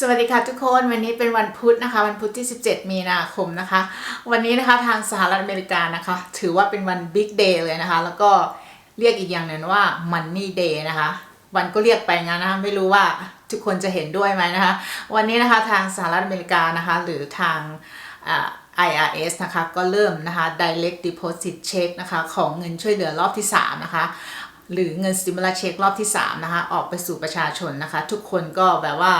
สวัสดีค่ะทุกคนวันนี้เป็นวันพุธนะคะ วันพุธที่ 17 มีนาคมนะคะ วันนี้นะคะทางสหรัฐอเมริกานะคะ ถือว่าเป็นวันบิ๊กเดย์เลยนะคะ แล้วก็เรียกอีกอย่างหนึ่งว่า Money Day นะคะ วันก็เรียกไปงั้นนะคะไม่รู้ว่าทุกคนจะเห็นด้วยไหมนะคะ วันนี้นะคะทางสหรัฐอเมริกานะคะ หรือทางอ่า IRS นะคะก็เริ่มนะคะ direct deposit check นะคะของเงินช่วยเหลือรอบที่ 3 นะคะหรือเงิน stimulus check รอบที่ 3 นะคะ ออกไปสู่ประชาชนนะคะ ทุกคนก็แบบว่า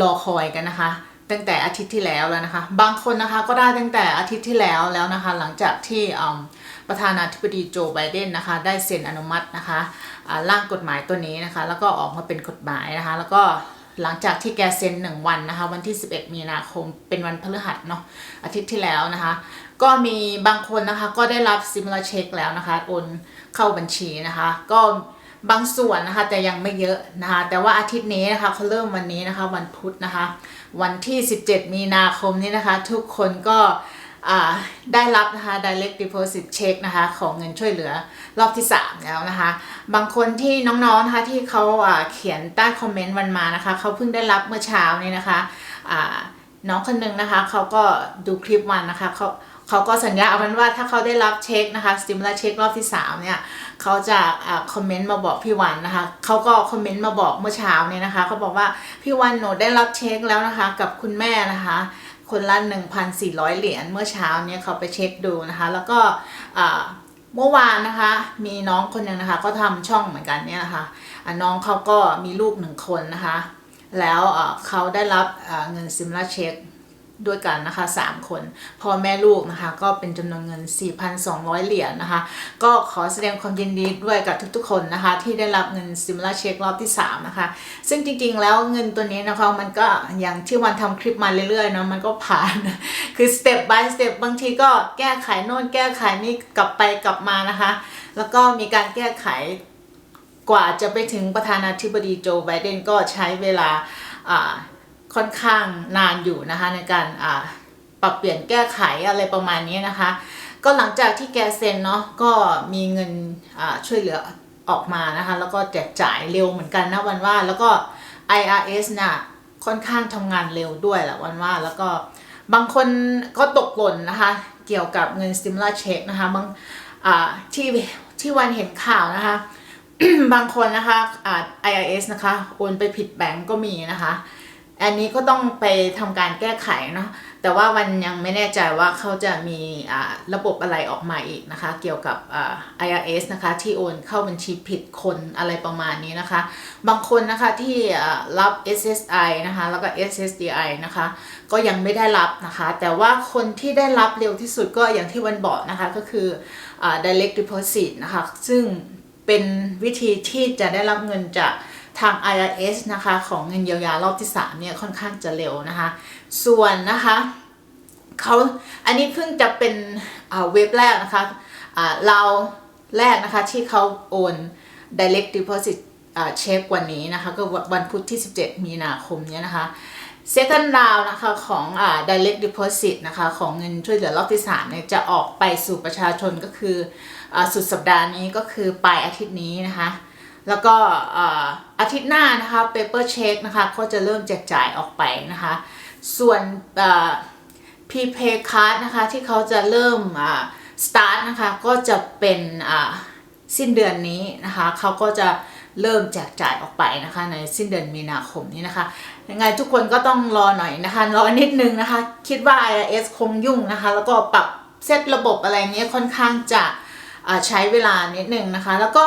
รอคอยกันนะคะ ตั้งแต่อาทิตย์ที่แล้วแล้วนะคะ บางคนนะคะก็ได้ตั้งแต่อาทิตย์ที่แล้วแล้วนะคะ หลังจากที่ประธานาธิบดีโจไบเดนนะคะ ได้เซ็นอนุมัตินะคะร่างกฎหมายตัวนี้นะคะ แล้วก็ออกมาเป็นกฎหมายนะคะ แล้วก็หลังจากที่แกเซ็นหนึ่งวันนะคะ วันที่ 11 มีนาคมเป็นวันพฤหัสเนาะอาทิตย์ที่แล้วนะคะ ก็มีบางคนนะคะก็ได้รับซิมล a เช็คแล้วนะคะโอนเข้าบัญชีนะคะ ก็ บางส่วนนะคะแต่ยังไม่เยอะนะคะแต่ว่าอาทิตย์นี้นะคะเขาเริ่มวันนี้นะคะวันพุธนะคะวันที่ 17 มีนาคมนี้นะคะ ทุกคนก็ได้รับนะคะ direct deposit check นะคะของเงินช่วยเหลือรอบที่ 3 แล้วนะคะ บางคนที่น้องๆนะคะที่เขาาเขียนใต้คอมเมนต์วันมานะคะเขาเพิ่งได้รับเมื่อเช้านี้นะคะน้องคนหนึงนะคะเขาก็ดูคลิปวันนะคะเขา เขาก็สัญญาเอาไว้ว่าถ้าเขาได้รับเช็คนะคะสติม u ล a เช็ครอบที่ 3 เนี่ยเขาจะคอมเมนต์มาบอกพี่วันนะคะเขาก็คอมเมนต์มาบอกเมื่อเช้าเนี่ยนะคะเขาบอกว่าพี่วันหนูได้รับเช็คแล้วนะคะ กับคุณแม่นะคะ คนละ 1,400 เหรียญเมื่อเช้าเนี่ยเขาไปเช็คดูนะคะ แล้วก็เมื่อวานนะคะ มีน้องคนหนึ่งนะคะ ก็ทำช่องเหมือนกันเนี่ยนะคะอะน้องเขาก็มีลูกหนึ่งคนนะคะ แล้วเขาได้รับเอ่อเงินซิมลาเช็ค ด้วยกันนะคะ 3 คนพ่อแม่ลูกนะคะ ก็เป็นจำนวนเงิน 4,200 เหรียญนะคะ ก็ขอแสดงความยินดีด้วยกับทุกๆ คนนะคะ ที่ได้รับเงินซิมลาเช็ครอบที่ 3 นะคะ ซึ่งจริงๆแล้วเงินตัวนี้นะคะ มันก็อย่างที่วันทำคลิปมาเรื่อยๆเนาะมันก็ผ่าน คือสเต็ป by สเต็ปบางทีก็แก้ไขโน่นแก้ไขนี่กลับไปกลับมานะคะ แล้วก็มีการแก้ไขกว่าจะไปถึงประธานาธิบดีโจไบเดนก็ใช้เวลาอ่า ค่อนข้างนานอยู่นะคะ ในการปรับเปลี่ยนแก้ไขอะไรประมาณนี้นะคะ ก็หลังจากที่แกเซ็นเนาะก็มีเงินช่วยเหลือออกมานะคะ แล้วก็แจกจ่ายเร็วเหมือนกันนะวันว่า แล้วก็ IRS น่ะค่อนข้างทำงานเร็วด้วยแหละวันว่าแล้วก็บางคนก็ตกหล่นนะคะ เกี่ยวกับเงิน stimulus check นะคะบางที่ที่วันเห็นข่าวนะคะ บางคนนะคะ IRS นะคะ โอนไปผิดแบงก์ก็มีนะคะ อันนี้ก็ต้องไปทำการแก้ไขเนาะแต่ว่าวันยังไม่แน่ใจว่าเขาจะมีอ่าระบบอะไรออกมาอีกนะคะ เกี่ยวกับ IRS นะคะที่โอนเข้าบัญชีผิดคนอะไรประมาณนี้นะคะ บางคนนะคะที่รับ SSI นะคะแล้วก็ SSDI นะคะ ก็ยังไม่ได้รับนะคะ แต่ว่าคนที่ได้รับเร็วที่สุดก็อย่างที่วันบอกนะคะก็คืออ direct deposit นะคะ ซึ่งเป็นวิธีที่จะได้รับเงินจาก ทาง IRS นะคะของเงินเยียวยารอบที่ 3 เนี่ยค่อนข้างจะเร็วนะคะ ส่วนนะคะเขาอันนี้เพิ่งจะเป็นเว็บแรกนะคะเราแรกนะคะที่เขาโอน direct deposit เช็ควันนี้นะคะก็วันพุธที่ 17 มีนาคมเนี่ยนะคะ second round นะคะของอ direct deposit นะคะของเงินช่วยเหลือรอบที่3เนี่ยจะออกไปสู่ประชาชนก็คืออสุดสัปดาห์นี้ก็คือปลายอาทิตย์นี้นะคะ แล้วก็อาทิตย์หน้านะคะ paper check นะคะก็จะเริ่มแจกจ่ายออกไปนะคะ ส่วนอ่า prepay card นะคะที่เขาจะเริ่มอ่า start นะคะก็จะเป็นสิ้นเดือนนี้นะคะเขาก็จะเริ่มแจกจ่ายออกไปนะคะในสิ้นเดือนมีนาคมนี้นะคะ ยังไงทุกคนก็ต้องรอหน่อยนะคะ รอนิดนึงนะคะ คิดว่า IRS คงยุ่งนะคะ แล้วก็ปรับเซตระบบอะไรเงี้ยค่อนข้างจะใช้เวลานิดนึงนะคะ แล้วก็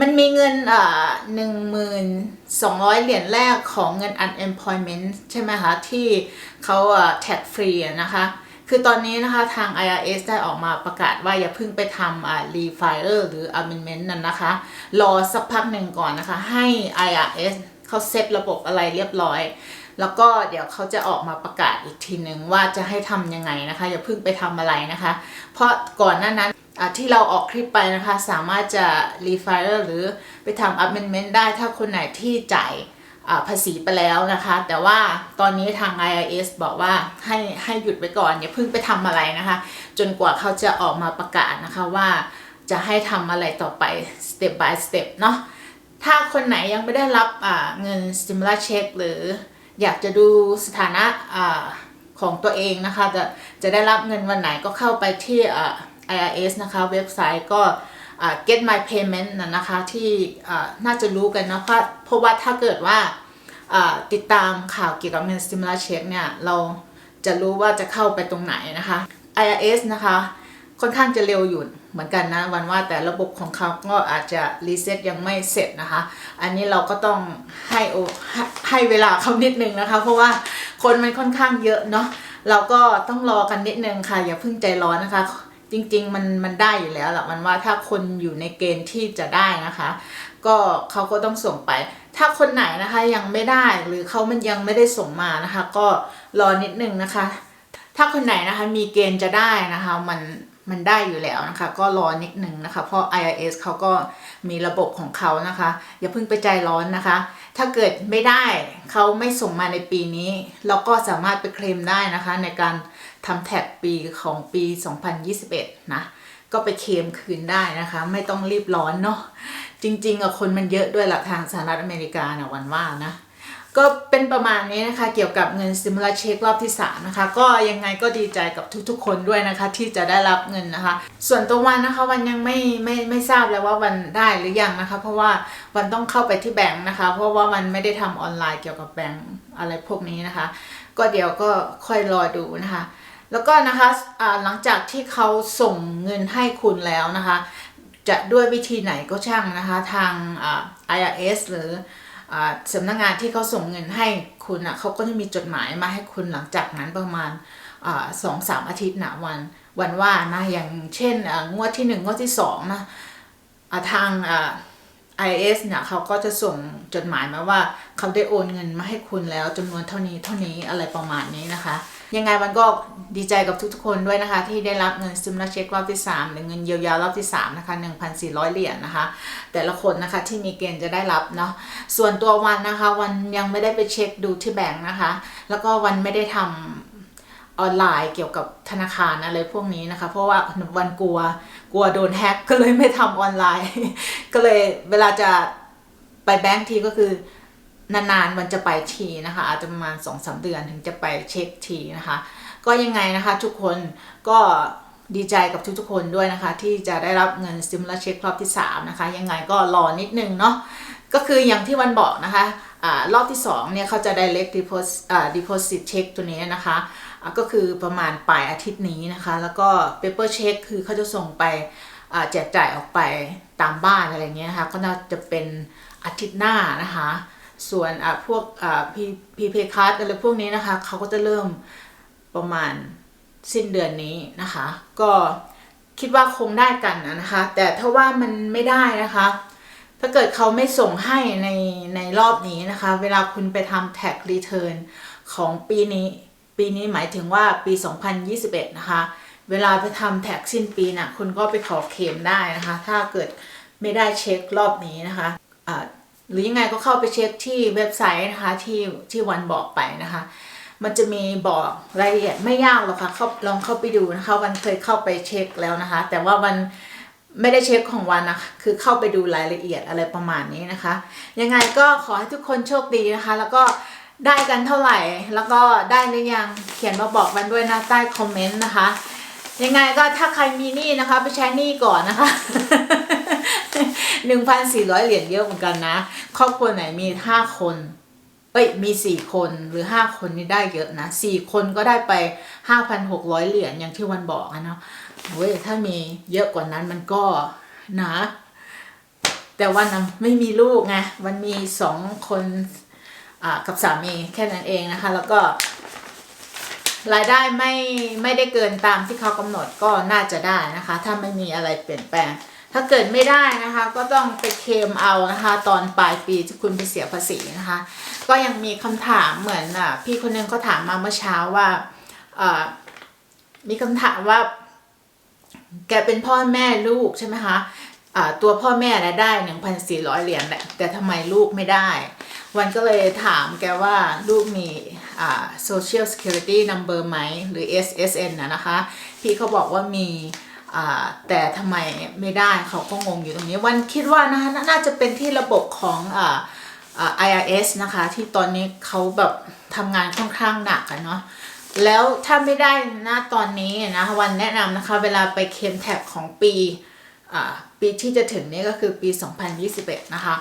มันมีเงินหนึ่งหมื่นสองร้อยเหรียญแรกของเงิน unemployment ใช่ไหมคะ ที่เขาแท็กฟรีนะคะ คือตอนนี้นะคะทาง IRS ได้ออกมาประกาศว่าอย่าเพิ่งไปทำอ่า refile หรือ amendment นั้นนะคะ รอสักพักหนึ่งก่อนนะคะ ให้ IRS เขาเซตระบบอะไรเรียบร้อย แล้วก็เดี๋ยวเขาจะออกมาประกาศอีกทีหนึ่งว่าจะให้ทำยังไงนะคะ อย่าเพิ่งไปทำอะไรนะคะ เพราะก่อนหน้านั้น ที่เราออกคลิปไปนะคะ สามารถจะ refile หรือไปทำ amendment ได้ถ้าคนไหนที่จ่ายภาษีไปแล้วนะคะ แต่ว่าตอนนี้ทาง IRS บอกว่าให้ให้หยุดไว้ก่อนอย่าเพิ่งไปทำอะไรนะคะ จนกว่าเขาจะออกมาประกาศนะคะว่าจะให้ทำอะไรต่อไป step by step เนาะถ้าคนไหนยังไม่ได้รับเงิน stimulus check หรืออยากจะดูสถานะของตัวเองนะคะ จะจะได้รับเงินวันไหนก็เข้าไปที่ IRS นะคะเว็บไซต์ก็ get my payment นะนะคะที่น่าจะรู้กันนะเพราะเพราะว่าถ้าเกิดว่าติดตามข่าวเกี่ยวกับเงิน stimulus check เนี่ยเราจะรู้ว่าจะเข้าไปตรงไหนนะคะ IRS นะคะค่อนข้างจะเร็วอยู่เหมือนกันนะวันว่าแต่ระบบของเขาก็อาจจะรีเซ็ตยังไม่เสร็จนะคะ อันนี้เราก็ต้องให้โอให้ให้เวลาเขานิดนึงนะคะ เพราะว่าคนมันค่อนข้างเยอะเนาะเราก็ต้องรอกันนิดนึงค่ะอย่าเพิ่งใจร้อนนะคะ จริงๆมันมันได้อยู่แล้วแหละมันว่าถ้าคนอยู่ในเกณฑ์ที่จะได้นะคะ ก็เขาก็ต้องส่งไป ถ้าคนไหนนะคะยังไม่ได้หรือเขามันยังไม่ได้ส่งมานะคะ ก็รอนิดนึงนะคะ ถ้าคนไหนนะคะมีเกณฑ์จะได้นะคะมันมันได้อยู่แล้วนะคะ ก็รอนิดนึงนะคะ เพราะ IRS เขาก็มีระบบของเขานะคะ อย่าเพิ่งไปใจร้อนนะคะ ถ้าเกิดไม่ได้เขาไม่ส่งมาในปีนี้ เราก็สามารถไปเคลมได้นะคะ ในการ ทำแท็กปีของปี 2021 นะ ก็ไปเคมคืนได้นะคะ ไม่ต้องรีบร้อนเนาะจริงๆอะคนมันเยอะด้วยหลักทางสหรัฐอเมริกานะวันว่านะก็เป็นประมาณนี้นะคะเกี่ยวกับเงิน stimulus check รอบที่ 3 นะคะ ก็ยังไงก็ดีใจกับทุกๆ คนด้วยนะคะ ที่จะได้รับเงินนะคะ ส่วนตัววันนะคะวันยังไม่ไม่ไม่ทราบเลยว่าวันได้หรือยังนะคะ เพราะว่าวันต้องเข้าไปที่แบงค์นะคะ เพราะว่าวันไม่ได้ทำออนไลน์เกี่ยวกับแบงค์อะไรพวกนี้นะคะ ก็เดี๋ยวก็ค่อยรอดูนะคะ แล้วก็นะคะอ่าหลังจากที่เขาส่งเงินให้คุณแล้วนะคะ จะด้วยวิธีไหนก็ช่างนะคะ ทาง IRS หรืออสำนักงานที่เขาส่งเงินให้คุณอะเขาก็จะมีจดหมายมาให้คุณหลังจากนั้นประมาณสองสามอาทิตย์นะวันวันว่านะอย่างเช่นงวดที่หนึ่งงวดที่สองนะทางอ IS เนี่ยเขาก็จะส่งจดหมายมาว่าเขาได้โอนเงินมาให้คุณแล้วจำนวนเท่านี้เท่านี้อะไรประมาณนี้นะคะ ยังไงมันก็ดีใจกับทุกๆคนด้วยนะคะ ที่ได้รับเงิน stimulus check รอบที่ 3 หรือเงินเยียวยารอบที่ 3 นะคะ 1,400 เหรียญนะคะ แต่ละคนนะคะที่มีเกณฑ์จะได้รับเนาะส่วนตัววันนะคะวันยังไม่ได้ไปเช็คดูที่แบงค์นะคะ แล้วก็วันไม่ได้ทำออนไลน์เกี่ยวกับธนาคารอะไรพวกนี้นะคะ เพราะว่าวันกลัว กลัวโดนแฮ็กก็เลยไม่ทำออนไลน์ ก็เลยเวลาจะไปแบงค์ทีก็คือนานๆวันจะไปทีนะคะ อาจจะประมาณ2อสาเดือนถึงจะไปเช็คทีนะคะ ก็ยังไงนะคะทุกคนก็ดีใจกับทุกๆคนด้วยนะคะ ที่จะได้รับเงิน stimulus check รอบที่ 3 นะคะ ยังไงก็รอนิดนึงเนาะก็คืออย่างที่วันบอกนะคะอารอบที่ 2 เนี่ยเขาจะ direct deposit อ่า deposit check ตัวนี้นะคะ ก็คือประมาณปลายอาทิตย์นี้นะคะ แล้วก็ paper check คือเขาจะส่งไปแจกจ่ายออกไปตามบ้านอะไรเงี้ยนะคะก็น่าจะเป็นอาทิตย์หน้านะคะ ส่วนพวกพีพีเพคัสอะไรพวกนี้นะคะเขาก็จะเริ่มประมาณสิ้นเดือนนี้นะคะ ก็คิดว่าคงได้กันนะคะ แต่ถ้าว่ามันไม่ได้นะคะ ถ้าเกิดเขาไม่ส่งให้ในในรอบนี้นะคะ เวลาคุณไปทำ tax return ของปีนี้ ปีนี้หมายถึงว่าปี 2021 นะคะ เวลาไปทำแท็กสิ้นปีน่ะคุณก็ไปขอเคลมได้นะคะ ถ้าเกิดไม่ได้เช็ครอบนี้นะคะอ่าหรือยังไงก็เข้าไปเช็คที่เว็บไซต์นะคะที่ที่วันบอกไปนะคะ มันจะมีบอกรายละเอียดไม่ยากหรอกค่ะเข้าลองเข้าไปดูนะคะ วันเคยเข้าไปเช็คแล้วนะคะ แต่ว่าวันไม่ได้เช็คของวันนะคะคือเข้าไปดูรายละเอียดอะไรประมาณนี้นะคะ ยังไงก็ขอให้ทุกคนโชคดีนะคะ แล้วก็ ได้กันเท่าไหร่ แล้วก็ได้หรือยังเขียนมาบอกกันด้วยนะใต้คอมเมนต์นะคะ ยังไงก็ถ้าใครมีหนี้นะคะ ไปใช้หนี้ก่อนนะคะ1,400เหรียญเยอะเหมือนกันนะ ครอบครัวไหนมี5คน เอ้ยมี4คนหรือ5คนนี่ได้เยอะนะ4คนก็ได้ไป5,600เหรียญอย่างที่วันบอกอะเนาะเว้ยถ้ามีเยอะกว่านั้นมันก็นะ แต่วันนะไม่มีลูกไงวันมีสองคน กับสามีแค่นั้นเองนะคะ แล้วก็รายได้ไม่ไม่ได้เกินตามที่เขากำหนดก็น่าจะได้นะคะ ถ้าไม่มีอะไรเปลี่ยนแปลง ถ้าเกิดไม่ได้นะคะ ก็ต้องไปเคมเอานะคะ ตอนปลายปีที่คุณไปเสียภาษีนะคะ ก็ยังมีคำถามเหมือนอะพี่คนนึงเขาถามมาเมื่อเช้าว่าอ่ามีคำถามว่า แกเป็นพ่อแม่ลูกใช่ไหมคะอ่าตัวพ่อแม่น่ะได้1,400เหรียญแหละแต่ทำไมลูกไม่ได้ วันก็เลยถามแกว่าลูกมีอ่า social security number ไหม หรือ SSN นะนะคะ พี่เขาบอกว่ามีอ่าแต่ทำไมไม่ได้เขาก็งงอยู่ตรงนี้ วันคิดว่านะคะนาน่าจะเป็นที่ระบบของอ่าอ่า IRS นะคะ ที่ตอนนี้เขาแบบทำงานค่อนข้างหนักอะเนาะแล้วถ้าไม่ได้นะตอนนี้นะวันแนะนำนะคะ เวลาไปเคลมแท็กของปีอ่าปีที่จะถึงนี้ก็คือปี 2021 นะคะ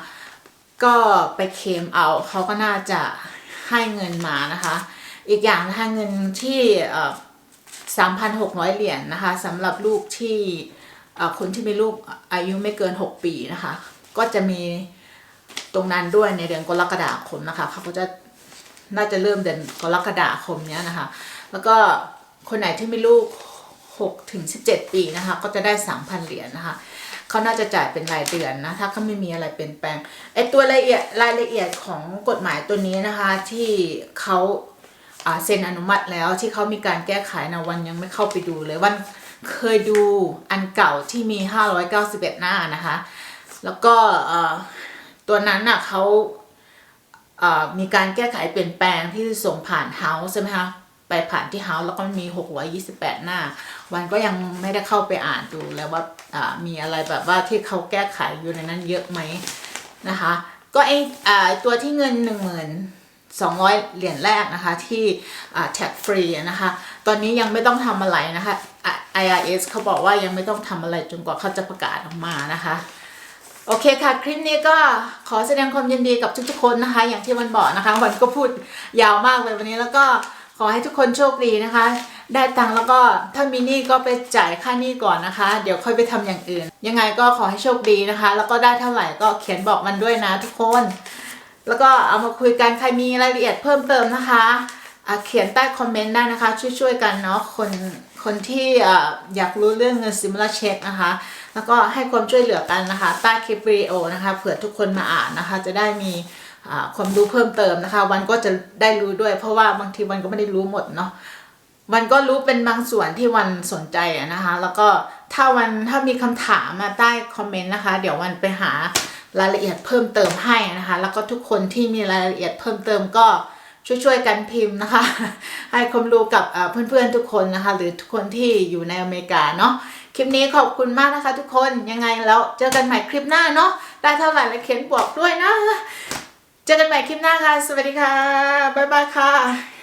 ก็ไปเคมเอาเขาก็น่าจะให้เงินมานะคะ อีกอย่างนะคะเงินที่3,600เหรียญนะคะสำหรับลูกที่คนที่มีลูกอายุไม่เกิน 6 ปีนะคะ ก็จะมีตรงนั้นด้วยในเดือนกรกฎาคมนะคะเขาก็จะน่าจะเริ่มเดือนกรกฎาคมเนี้ยนะคะ แล้วก็คนไหนที่มีลูก6ถึง17 ปีนะคะ ก็จะได้ 3,000 เหรียญนะคะ เขาน่าจะจ่ายเป็นรายเดือนนะ ถ้าเขาไม่มีอะไรเปลี่ยนแปลงไอตัวรายละเอียดรายละเอียดของกฎหมายตัวนี้นะคะ ที่เขาเซ็นอนุมัติแล้วที่เขามีการแก้ไขนะวันยังไม่เข้าไปดูเลยวันเคยดูอันเก่าที่มี 591 หน้านะคะ แล้วก็ตัวนั้นน่ะเขามีการแก้ไขเปลี่ยนแปลงที่ส่งผ่านเฮาส์ใช่ไหมคะ ไปผ่านที่เฮาส์แล้วก็มี628หน้า วันก็ยังไม่ได้เข้าไปอ่านดูแล้วว่ามีอะไรแบบว่าที่เขาแก้ไขอยู่ในนั้นเยอะไหมนะคะ ก็ไออตัวที่เงิน1200เหรียญแรกนะคะที่แท็กฟรีนะคะ ตอนนี้ยังไม่ต้องทำอะไรนะคะอะ IRS เขาบอกว่ายังไม่ต้องทำอะไรจนกว่าเขาจะประกาศออกมานะคะโอเคค่ะ คลิปนี้ก็ขอแสดงความยินดีกับทุกๆคนนะคะ อย่างที่วันบอกนะคะ วันก็พูดยาวมากเลยวันนี้แล้วก็ ขอให้ทุกคนโชคดีนะคะ ได้ตังค์แล้วก็ถ้ามีหนี้ก็ไปจ่ายค่าหนี้ก่อนนะคะ เดี๋ยวค่อยไปทำอย่างอื่น ยังไงก็ขอให้โชคดีนะคะ แล้วก็ได้เท่าไหร่ก็เขียนบอกมันด้วยนะทุกคน แล้วก็เอามาคุยกันใครมีรายละเอียดเพิ่มเติมนะคะเขียนใต้คอมเมนต์ได้นะคะ ช่วยๆกันเนาะคนคนที่อยากรู้เรื่องเงินซิมล a เช็คนะคะ แล้วก็ให้ความช่วยเหลือกันนะคะใต้คลิปวิดีโอนะคะเผื่อทุกคนมาอ่านนะคะ จะได้มี ความรู้เพิ่มเติมนะคะ วันก็จะได้รู้ด้วย เพราะว่าบางทีวันก็ไม่ได้รู้หมดเนาะวันก็รู้เป็นบางส่วนที่วันสนใจนะคะ แล้วก็ถ้าวันถ้ามีคำถามมาใต้คอมเมนต์นะคะ เดี๋ยววันไปหารายละเอียดเพิ่มเติมให้นะคะ แล้วก็ทุกคนที่มีรายละเอียดเพิ่มเติมก็ช่วยๆกันพิมพ์นะคะ ให้ความรู้กับเอ่อเพื่อนๆทุกคนนะคะ หรือทุกคนที่อยู่ในอเมริกาเนาะคลิปนี้ขอบคุณมากนะคะ ทุกคนยังไงแล้วเจอกันใหม่คลิปหน้าเนาะได้เท่าไหร่แล้วเขียนบอกด้วยนะ เจอกันใหม่คลิปหน้าค่ะ สวัสดีค่ะ บ๊ายบายค่ะ